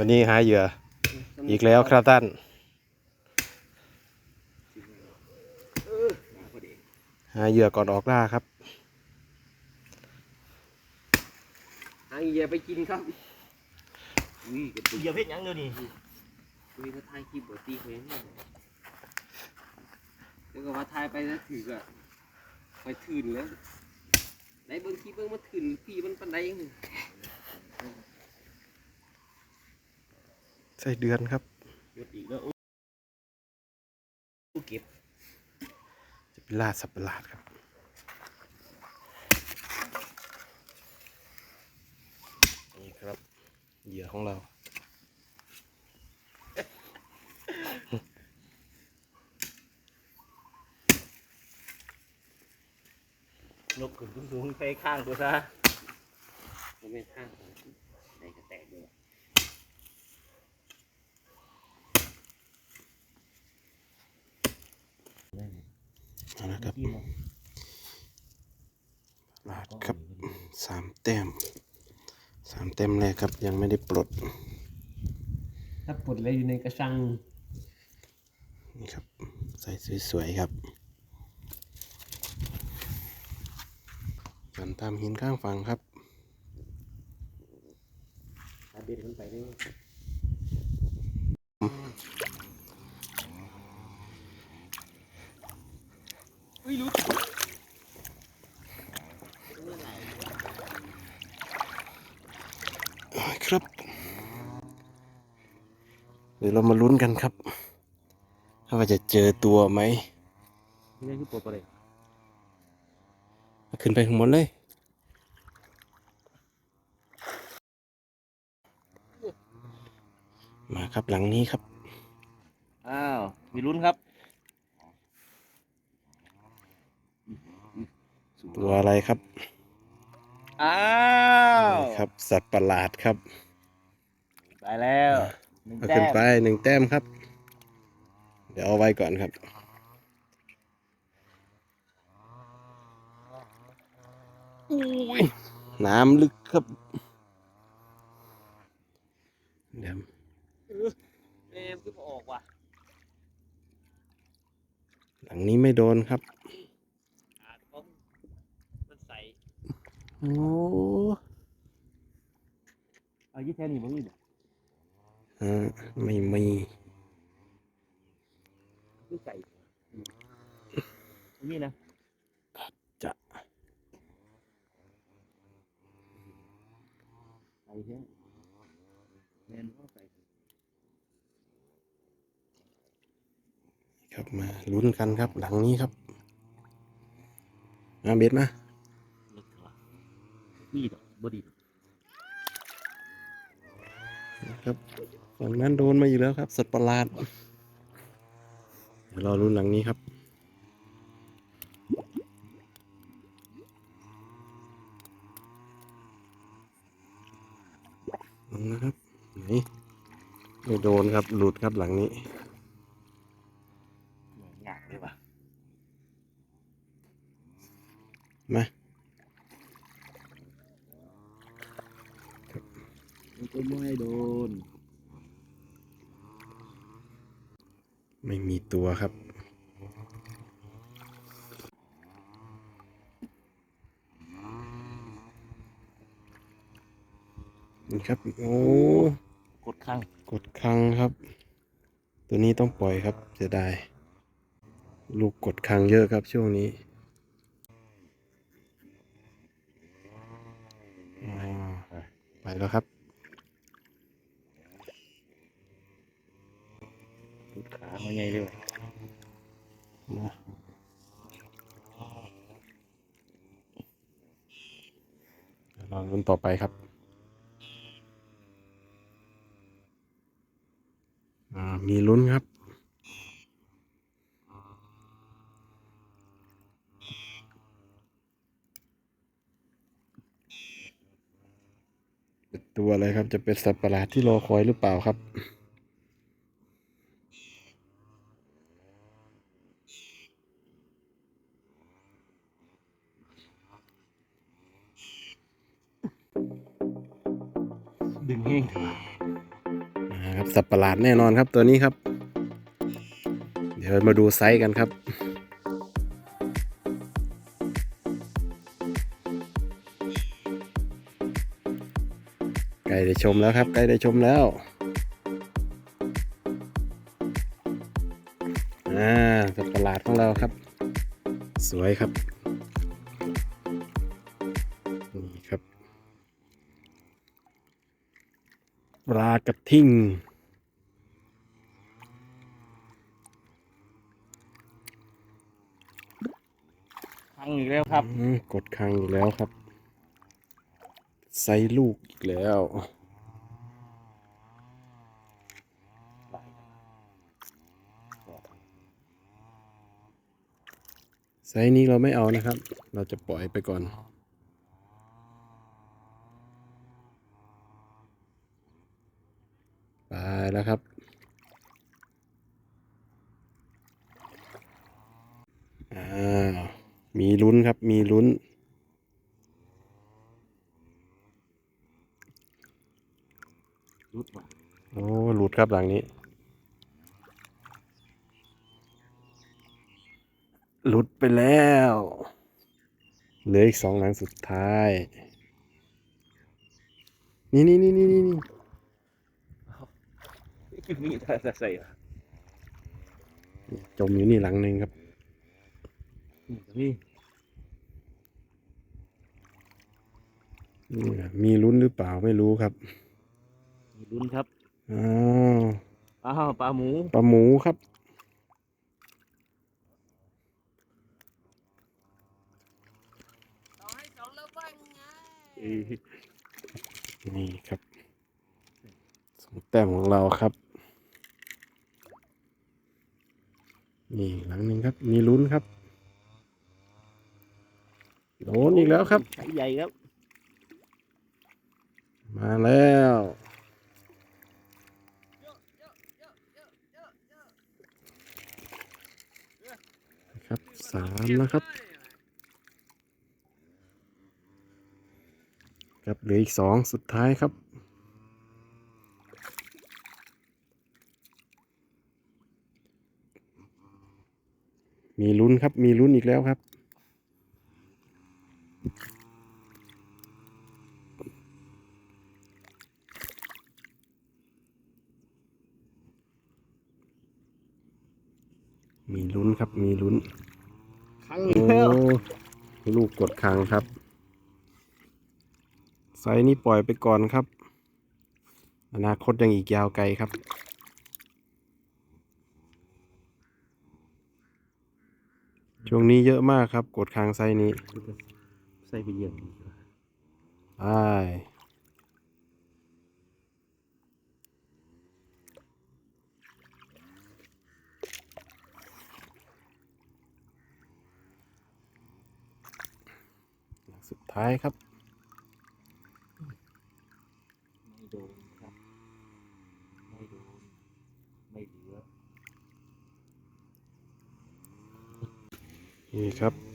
วันนี้หาเหยื่ออีกแล้วครับท่านเออมาพอดีหาเหยื่อก่อนออกล่าครับหางเหยียไปกินครับอุ้ยกระตุกเหยียบเพชรยังเดี๋ยวนี้อุ้ยถ้าทายคลิปบตีเขาเองแล้วก็ว่าทายไปแล้วถืออะไปถืนแล้วไหนเบิ้งคลิปเบิ้งมาถืนพี่มันปันไดเอง ใส่เดือนครับหยุดอีกแล้วโอ้เก็บจะเป็นล่าสับประหลาดครับนี่ครับเหยื่อของเรานกขึ้นสูงๆไปข้างตัวซะมันไม่ข้างไหนก็แตกเลย ว่ะเอาละครับที่มองลาดครับสามแต้มสามแต้มแรกครับยังไม่ได้ปลด ถ้าปลดแล้วอยู่ในกระชัง นี่ครับ ใส่สวยๆครับกันตามหินข้างฝั่งครับอาเบ็ดมันไปได้ ครับ เดี๋ยวเรามาลุ้นกันครับว่าจะเจอตัวไหมนี่คือปลดไปเลยขึ้นไปข้างบนเลยมาครับหลังนี้ครับ อ้าว มีลุ้นครับ ตัวอะไรครับ อ้าวนี่ครับ สัตว์ประหลาดครับ ไปแล้วหนึ่งเอาแต้ขึ้นมไปหนึ่งแต้มครับ เดี๋ยวเอาไว้ก่อนครับ อุ้ยน้ำลึกครับ เดี๋ยวเอ็มคือพอออกว่ะ หลังนี้ไม่โดนครับ อาจเพราะมันใส โอ้เอายี่แทนนี่มั้งนี่บ่อ่าไม่มีคือใสนี่นะจะใสแท้แมนว่าใสครับมาลุ้นกันครับ หลังนี้ครับมาเบ็ดมาลึกเถอะ นี่ดอกบดีดอกครับฝั่งนั้นโดนมาอยู่แล้วครับ สัตว์ประหลาดเดี๋ยวรอลุ้นหลังนี้ครับลงนะครับไหนไม่โดนครับ หลุดครับหลังนี้หงายเลยว่ะมา มันก็ไม่โดน ไม่มีตัวครับ นี่ครับ โอ้ กดข้างกดคังครับ ตัวนี้ต้องปล่อยครับเสียดายลูกกดคังเยอะครับช่วงนี้อ่าไปแล้วครับ กดขาเขาใหญ่เลยมาลองรุ่นต่อไปครับมีลุ้นครับตัวอะไรครับจะเป็นสัตว์ประหลาดที่รอคอยหรือเปล่าครับ ดึงแห้งนะครับสับประหลาดแน่นอนครับตัวนี้ครับ เดี๋ยวมาดูไซส์กันครับใกล้ได้ชมแล้วครับใกล้ได้ชมแล้วอ่าสัตว์ประหลาดของเราครับ สวยครับ ปลากระทิงพังอีกแล้วครับ อืมกดคังอีกแล้วครับใส่ลูกอีกแล้ว ไซส์นี้เราไม่เอานะครับ เราจะปล่อยไปก่อน ไป แล้วครับอ้ามีลุ้นครับ มีลุ้นรุดว่ะโอ้หลุดครับหลังนี้ หลุดไปแล้ว เหลืออีกสองหลังสุดท้าย นี่นี่นี่นี่นี่ มีถ้าจะใส่อะจมอยู่นี่หลังหนึ่งครับนี่ก็มีนี่นะมีลุ้นหรือเปล่าไม่รู้ครับ มีลุ้นครับอ้าวอ้าวปลาหมูปลาหมูครับเอ้ยนี่ครับสองแต้มของเราครับ นี่หลังหนึ่งครับ มีลุ้นครับ โดนอีกแล้วครับไซส์ใหญ่ครับ มาแล้ว ครับสามนะครับ ครับเหลืออีกสองสุดท้ายครับ มีลุ้นครับ มีลุ้นอีกแล้วครับมีลุ้นครับ มีลุ้นพังโอ้อีกแล้วลูกกดคังครับ ไซส์นี้ปล่อยไปก่อนครับ อนาคตยังอีกยาวไกลครับ ช่วงนี้เยอะมากครับ กดคางไซส์นี้ไส่ไปเยอะใช่สุดท้ายครับ ไม่โดนครับ ไม่โดน ไม่เหลือ นี่ ครับ